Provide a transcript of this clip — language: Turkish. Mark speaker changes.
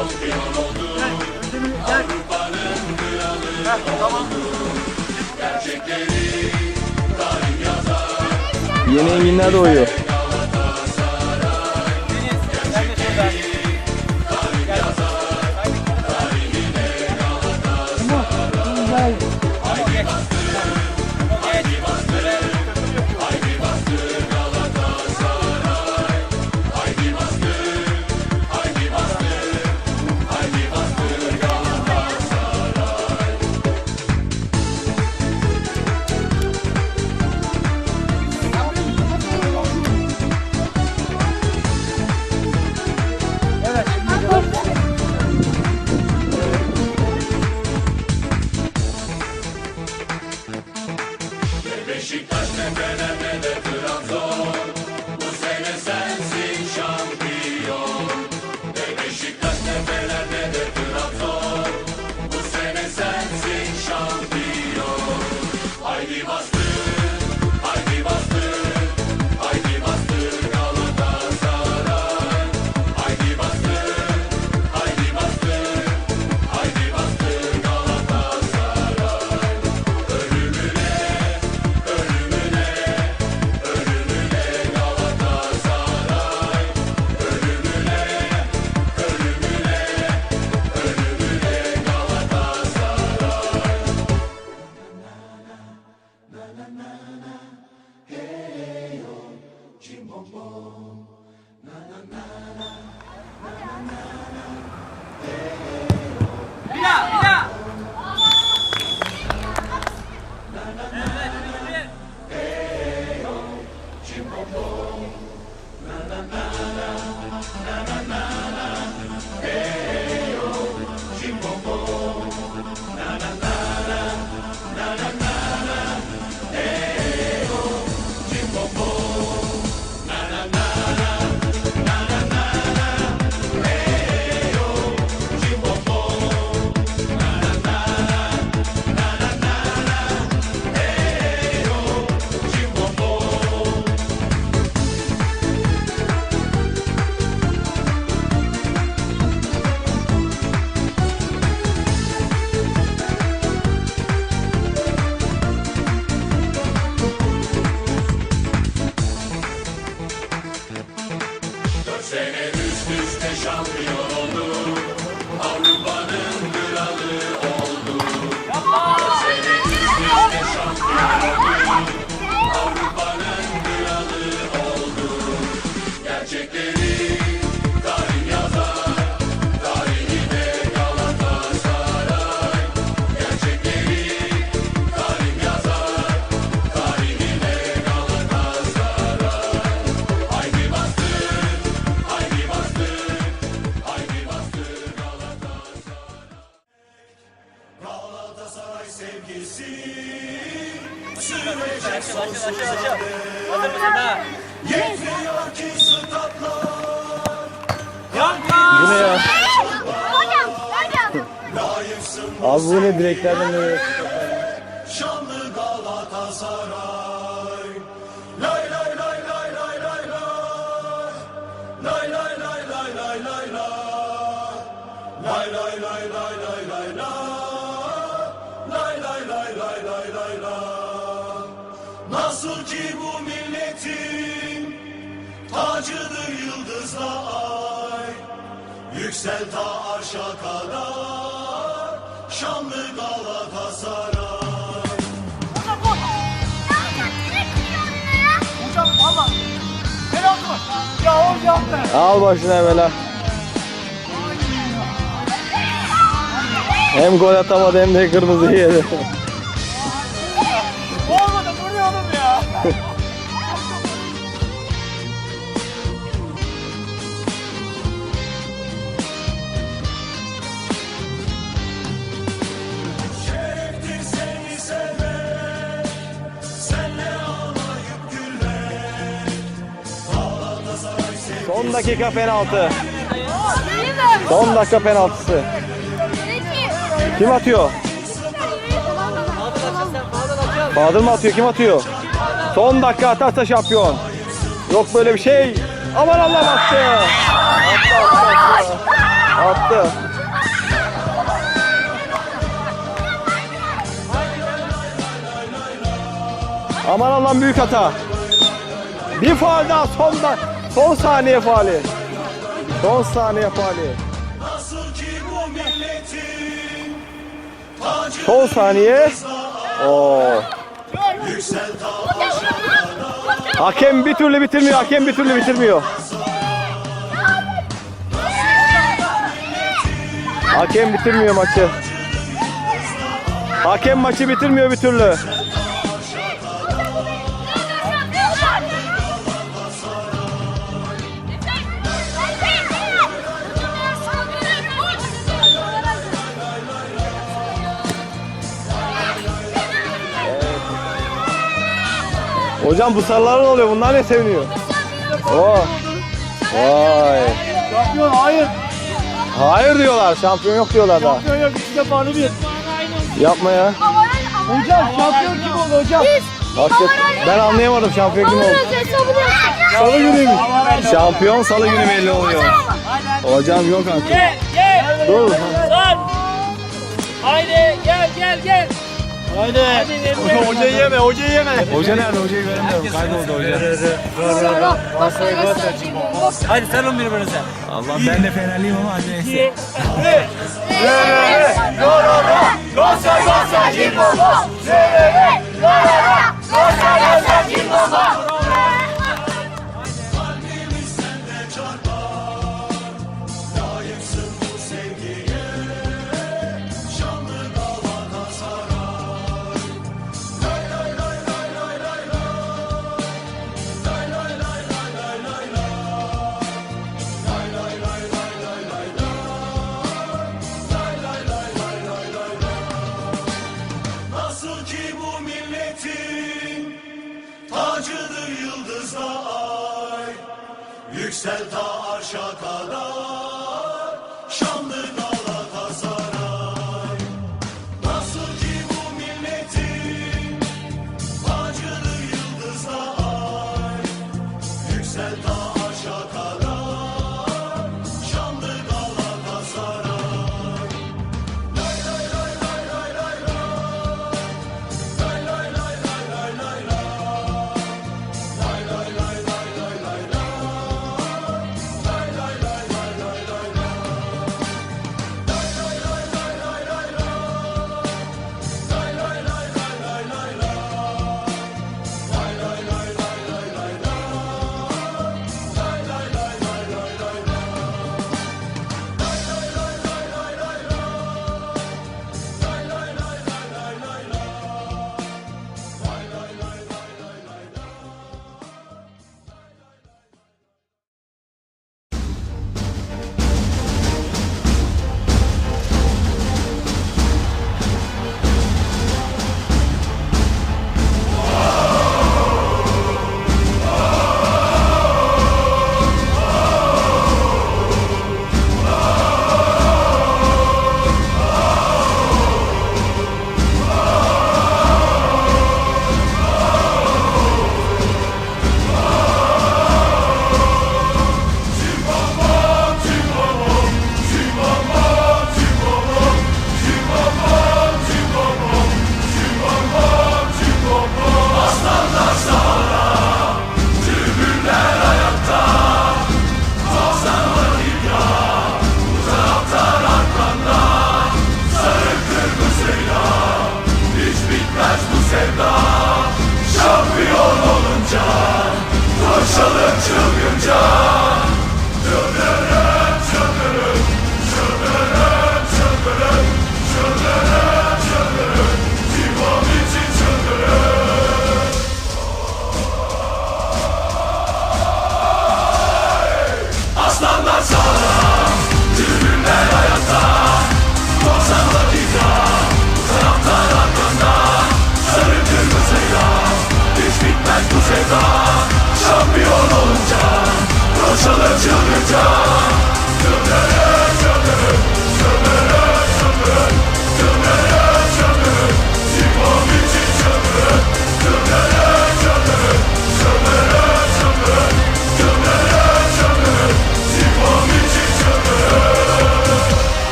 Speaker 1: şampiyon oldu. Avrupa'nın kralı tamam. Gerçekleri tarih yazar. Yemeğin günler de. Enginler doğuyor. Bu ne ya?
Speaker 2: Hocam, hocam.
Speaker 1: Abi bu ne direklerden böyle?
Speaker 3: Bu milletin Tacıdır yıldızla ay Yüksel ta arşa kadar Şanlı Galatasaray
Speaker 2: Hocam valla. Mı? Ya hocam be.
Speaker 1: Al başına böyle. Hem gol atamadı hem de kırmızı yedi. 10 dakika penaltı. 10 dakika penaltısı. Kim atıyor? Bahadır mı atıyor? Kim atıyor? Son dakika atarsa şampiyon. Yok böyle bir şey. Aman Allah attı. Attı, attı, attı.
Speaker 2: Aman Allah büyük hata. Bir faal daha son dakika son saniye faali. Son saniye faali. Son saniye. Oo. Hakem bir türlü bitirmiyor. Hakem bir türlü bitirmiyor. Hakem bitirmiyor maçı. Hakem maçı bitirmiyor bir türlü. Hocam bu sarılar ne oluyor? Bunlar ne seviniyor? Oo. Vay.
Speaker 4: Şampiyon hayır.
Speaker 2: Hayır diyorlar. Şampiyon yok diyorlar daha.
Speaker 4: Şampiyon yok. İki defa bir.
Speaker 2: Yapma ya.
Speaker 4: Hocam şampiyon kim oldu hocam?
Speaker 2: Hakikaten. Ben anlayamadım şampiyon kim oldu.
Speaker 4: Salı günüymüş.
Speaker 2: Şampiyon salı günü belli oluyor. Hocam yok artık.
Speaker 5: Gel gel.
Speaker 2: Dur.
Speaker 5: Haydi gel gel gel.
Speaker 4: Haydi.
Speaker 5: Hadi
Speaker 4: Hocayı yeme, hocayı yeme.
Speaker 2: Hoca nerede? Hocayı göremiyorum. Kayboldu hoca.
Speaker 5: Hadi sarılın birbirinize.
Speaker 2: Allah ben de Fenerliyim ama hadi neyse.
Speaker 1: Nasıl